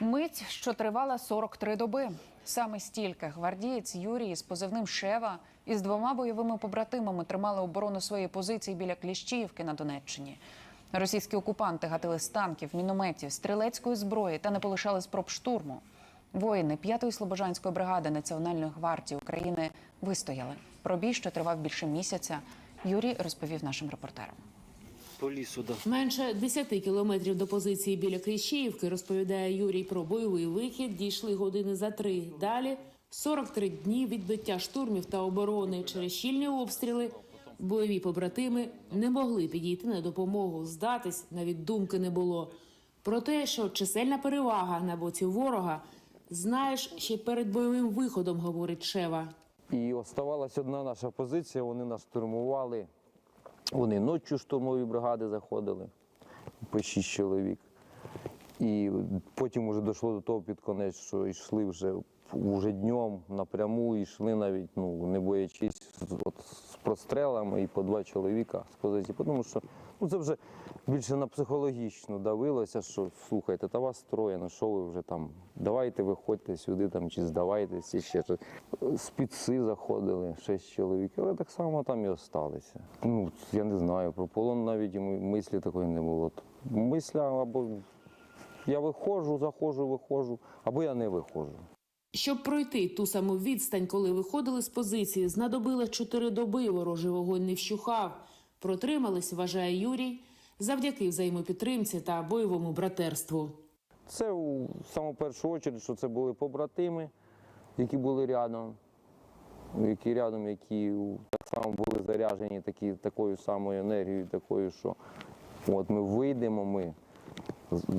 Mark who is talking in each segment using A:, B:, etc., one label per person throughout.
A: Мить, що тривала 43 доби. Саме стільки гвардієць Юрій з позивним Шева із двома бойовими побратимами тримали оборону своєї позиції біля Кліщіївки на Донеччині. Російські окупанти гатили з танків, мінометів, стрілецької зброї та не полишали спроб штурму. Воїни 5-ї слобожанської бригади Національної гвардії України вистояли. Про бій, що тривав більше місяця, Юрій розповів нашим репортерам.
B: По лісу. Да.
C: Менше 10 кілометрів до позиції біля Кліщіївки, розповідає Юрій про бойовий вихід. Дійшли години за три. Далі 43 дні відбиття штурмів та оборони через щільні обстріли. Бойові побратими не могли підійти на допомогу. Здатись навіть думки не було. Про те, що чисельна перевага на боці ворога, знаєш ще перед бойовим виходом, говорить Шева.
D: І оставалась одна наша позиція, вони нас штурмували. Вони ночі штурмові бригади заходили по шість чоловік. І потім вже дійшло до того під конець, що йшли вже, вже днем напряму, йшли навіть, ну, не боячись от, з прострелами і по два чоловіка з позиції. Тому що ну, це вже більше на психологічно давилося, що слухайте, та вас троє, ну що ви вже там, давайте виходьте сюди там, чи здавайтеся, ще щось. Заходили, шість чоловік, але так само там і осталися. Ну, я не знаю, про полон навіть мислі такої не було. Мисля або я виходжу, заходжу, виходжу, або я не виходжу.
C: Щоб пройти ту саму відстань, коли виходили з позиції, знадобило чотири доби. Ворожий вогонь не вщухав. Протримались, вважає Юрій, завдяки взаємопідтримці та бойовому братерству.
D: Це у саму першу чергу, що це були побратими, які були рядом, які рядом, які так само були заряджені такі, такою самою енергією, такою, що от ми вийдемо, ми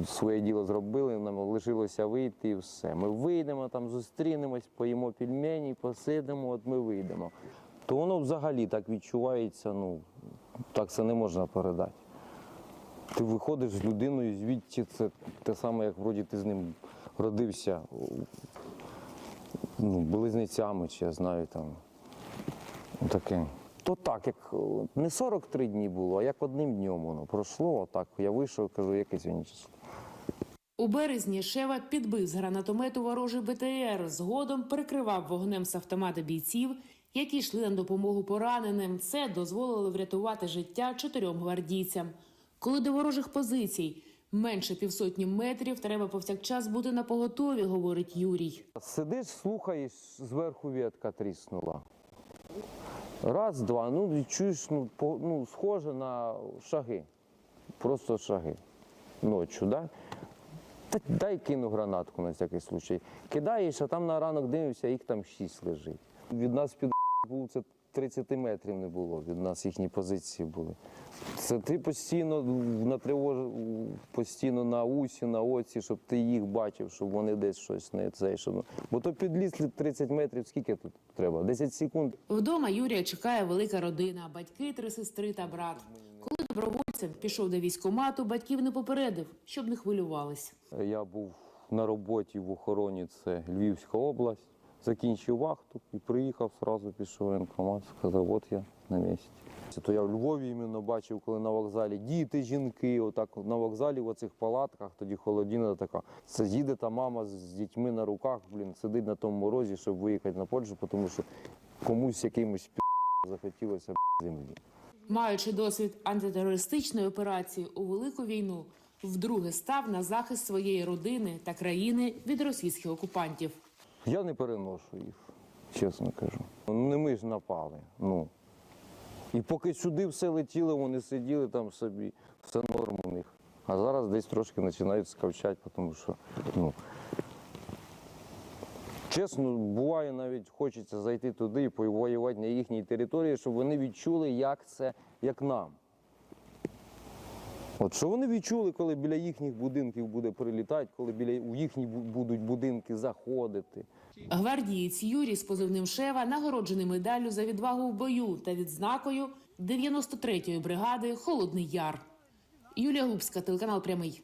D: своє діло зробили, нам лишилося вийти і все. Ми вийдемо, там зустрінемось, поїмо пельмені, посидимо, от ми вийдемо. То воно взагалі так відчувається, ну так це не можна передати. Ти виходиш з людиною, звідти це те саме, як вроді ти з ним родився ну, близнецями, чи я знаю там. ну, Таке. То так, як е, не 43 дні було, а як одним днем воно пройшло, отак я вийшов, кажу, яке сьогодні число.
C: У березні Шева підбив з гранатомету ворожий БТР. Згодом перекривав вогнем з автомата бійців, які йшли на допомогу пораненим. Це дозволило врятувати життя чотирьом гвардійцям. Коли до ворожих позицій менше півсотні метрів, треба повсякчас бути на поготові, говорить Юрій.
D: Сидиш, слухаєш, зверху ветка тріснула. Раз, два, ну чуєш, ну, по, ну, схоже на шаги. Просто шаги. Ночі, да? Дай кину гранатку на всякий случай. Кидаєш, а там на ранок дивишся, їх там шість лежить. Від нас під це 30 метрів не було, від нас їхні позиції були. Це ти постійно на тривож, постійно на усі, на оці, щоб ти їх бачив, щоб вони десь щось не цей. Щоб... Бо то підліз 30 метрів, скільки тут треба? 10 секунд.
C: Вдома Юрія чекає велика родина: батьки, три сестри та брат. Коли добровольцем пішов до військкомату, батьків не попередив, щоб не хвилювались.
D: Я був на роботі в охороні, це Львівська область. Закінчив вахту і приїхав, одразу пішов воєнкомат, сказав, от я на місці. То я в Львові іменно бачив, коли на вокзалі діти, жінки, отак на вокзалі в оцих палатках, тоді холодіна така. Це їде та мама з дітьми на руках, блін, сидить на тому морозі, щоб виїхати на Польщу, тому що комусь якимось пі захотілося землі.
C: Маючи досвід антитерористичної операції у велику війну, вдруге став на захист своєї родини та країни від російських окупантів.
D: Я не переношу їх, чесно кажу. Не ми ж напали. Ну. І поки сюди все летіло, вони сиділи там собі, все норм у них. А зараз десь трошки починають скавчати, тому що, ну. Чесно, буває, навіть хочеться зайти туди і повоювати на їхній території, щоб вони відчули, як це, як нам. От що вони відчули, коли біля їхніх будинків буде прилітати, коли біля у їхні будуть будинки заходити.
C: Гвардієць Юрій з позивним Шева нагороджений медаллю за відвагу в бою та відзнакою 93-ї бригади Холодний Яр. Юлія Губська, телеканал Прямий.